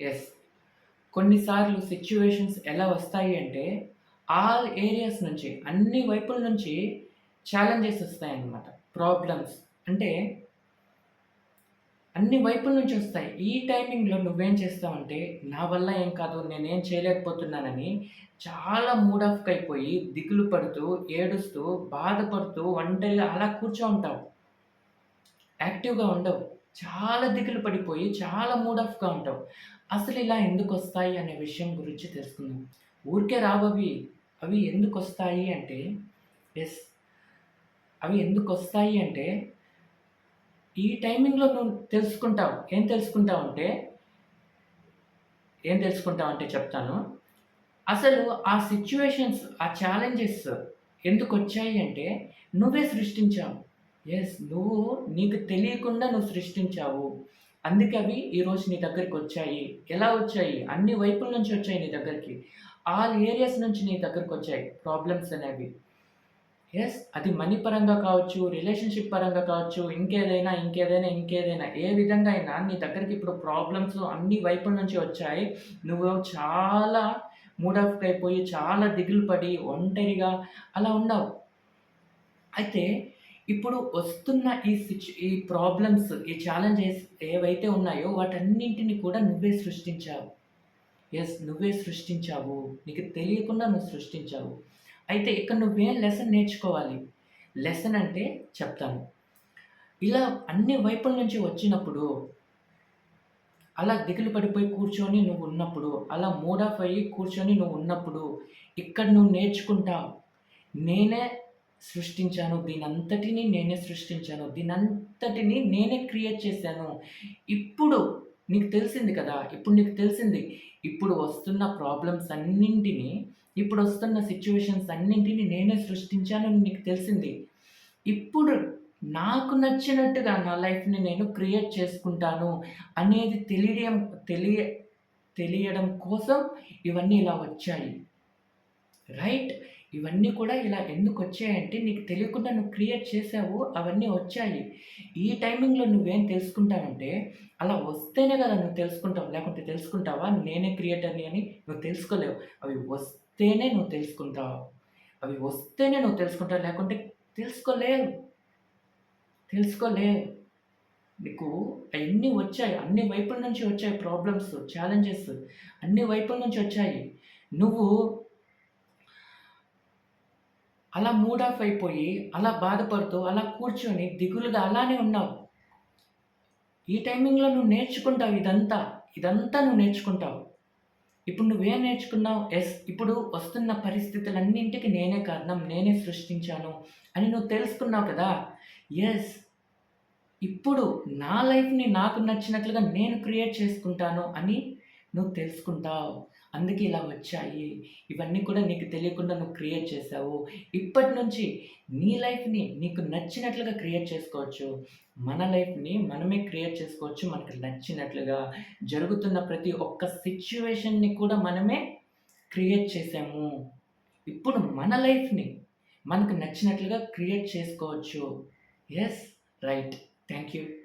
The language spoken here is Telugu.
ఎస్ కొన్నిసార్లు సిచ్యువేషన్స్ ఎలా వస్తాయి అంటే, ఆల్ ఏరియాస్ నుంచి, అన్ని వైపుల నుంచి ఛాలెంజెస్ వస్తాయన్నమాట ప్రాబ్లమ్స్. అంటే అన్ని వైపుల నుంచి వస్తాయి ఈ టైమింగ్‌లో నువ్వేం చేస్తావంటే, నా వల్ల ఏం కాదు, నేనేం చేయలేకపోతున్నానని చాలా మూడ్ ఆఫ్‌కయిపోయి, దిగులు పడుతూ, ఏడుస్తూ, బాధపడుతూ, ఒంటరిగా అలా కూర్చో ఉంటావు. యాక్టివ్‌గా ఉండవు. చాలా దిగులు పడిపోయి, చాలా మూడ్ ఆఫ్‌గా ఉంటావు. ఎందుకు వస్తాయి అనే విషయం గురించి తెలుసుకుందాం. ఊరికే రావవి. అవి ఎందుకు వస్తాయి అంటే ఎస్ అవి ఎందుకు వస్తాయి అంటే, ఈ టైమింగ్‌లో నువ్వు తెలుసుకుంటావు. ఏం తెలుసుకుంటావంటే ఏం తెలుసుకుంటావు అంటే చెప్తాను. అసలు ఆ సిచ్యువేషన్స్ ఆ ఛాలెంజెస్ ఎందుకు వచ్చాయి అంటే, నువ్వే సృష్టించావు. ఎస్ నువ్వు నీకు తెలియకుండా నువ్వు సృష్టించావు. అందుకే అవి ఈరోజు నీ దగ్గరికొచ్చాయి. ఎలా వచ్చాయి? అన్ని వైపుల నుంచి వచ్చాయి నీ దగ్గరికి. ఆల్ ఏరియాస్ నుంచి నీ దగ్గరకొచ్చాయి ప్రాబ్లమ్స్ అనేవి. ఎస్ అది మనీ పరంగా కావచ్చు, రిలేషన్‌షిప్ పరంగా కావచ్చు, ఇంకేదైనా, ఇంకేదైనా, ఇంకేదైనా ఏ విధంగా అయినా నీ దగ్గరికి ఇప్పుడు ప్రాబ్లమ్స్ అన్ని వైపుల నుంచి వచ్చాయి. నువ్వు చాలా మూడ్ ఆఫ్ అయిపోయి చాలా దిగులు పడి, ఒంటరిగా అలా ఉన్నావు. అయితే ఇప్పుడు వస్తున్న ఈ సిట్యు ఈ ప్రాబ్లమ్స్, ఈ ఛాలెంజెస్ ఏవైతే ఉన్నాయో వాటన్నింటిని కూడా నువ్వే సృష్టించావు. ఎస్ నువ్వే సృష్టించావు. నీకు తెలియకుండా నువ్వు సృష్టించావు. అయితే ఇక్కడ నువ్వేం లెసన్ నేర్చుకోవాలి. లెసన్ అంటే చెప్తాను. ఇలా అన్ని వైపుల నుంచి వచ్చినప్పుడు అలా దిగులు పడిపోయి కూర్చొని నువ్వు ఉన్నప్పుడు అలా మూడ్ ఆఫ్ అయ్యి కూర్చొని నువ్వు ఉన్నప్పుడు ఇక్కడ నువ్వు నేర్చుకుంటావు. నేనే సృష్టించాను. దీనంతటిని నేనే సృష్టించాను. దీనంతటిని నేనే క్రియేట్ చేశాను. ఇప్పుడు నీకు తెలిసింది కదా! ఇప్పుడు నీకు తెలిసింది. ఇప్పుడు వస్తున్న ప్రాబ్లమ్స్ అన్నింటిని, ఇప్పుడొస్తున్న సిచ్యువేషన్స్ అన్నింటిని నేనే సృష్టించాను నీకు తెలిసింది. ఇప్పుడు నాకు నచ్చినట్టుగా నా లైఫ్‌ని నేను క్రియేట్ చేసుకుంటాను అనేది తెలియడం తెలియ తెలియడం కోసం ఇవన్నీ ఇలా వచ్చాయి. రైట్? ఇవన్నీ కూడా ఇలా ఎందుకు వచ్చాయంటే నీకు తెలియకుండా నువ్వు క్రియేట్ చేసావు. అవన్నీ వచ్చాయి. ఈ టైమింగ్‌లో నువ్వేం తెలుసుకుంటావంటే, అలా వస్తేనే కదా నువ్వు తెలుసుకుంటావు. లేకుంటే తెలుసుకుంటావా? నేనే క్రియేటర్‌ని అని నువ్వు తెలుసుకోలేవు. అవి వస్తేనే నువ్వు తెలుసుకుంటావు. అవి వస్తేనే నువ్వు తెలుసుకుంటావు. లేకుంటే తెలుసుకోలేవు. తెలుసుకోలేవు. నీకు అన్నీ వచ్చాయి. అన్ని వైపుల నుంచి వచ్చాయి ప్రాబ్లమ్స్, ఛాలెంజెస్ అన్ని వైపుల నుంచి వచ్చాయి. నువ్వు అలా మూడ్ ఆఫ్ అయిపోయి, అలా బాధపడుతూ, అలా కూర్చొని దిగులుగా అలానే ఉన్నావు. ఈ టైమింగ్‌లో నువ్వు నేర్చుకుంటావు ఇదంతా. ఇదంతా నువ్వు నేర్చుకుంటావు. ఇప్పుడు నువ్వేం నేర్చుకున్నావు? ఎస్ ఇప్పుడు వస్తున్న పరిస్థితులన్నింటికి నేనే కారణం. నేనే సృష్టించాను అని నువ్వు తెలుసుకున్నావు కదా! ఎస్ ఇప్పుడు నా లైఫ్‌ని నాకు నచ్చినట్లుగా నేను క్రియేట్ చేసుకుంటాను అని నువ్వు తెలుసుకుంటావు. అందుకే ఇలా వచ్చాయి. ఇవన్నీ కూడా నీకు తెలియకుండా నువ్వు క్రియేట్ చేసావు. ఇప్పటి నుంచి నీ లైఫ్‌ని నీకు నచ్చినట్లుగా క్రియేట్ చేసుకోవచ్చు. మన లైఫ్‌ని మనమే క్రియేట్ చేసుకోవచ్చు మనకు నచ్చినట్లుగా. జరుగుతున్న ప్రతి ఒక్క సిచ్యువేషన్ని కూడా మనమే క్రియేట్ చేసాము. ఇప్పుడు మన లైఫ్‌ని మనకు నచ్చినట్లుగా క్రియేట్ చేసుకోవచ్చు. Yes right. Thank you.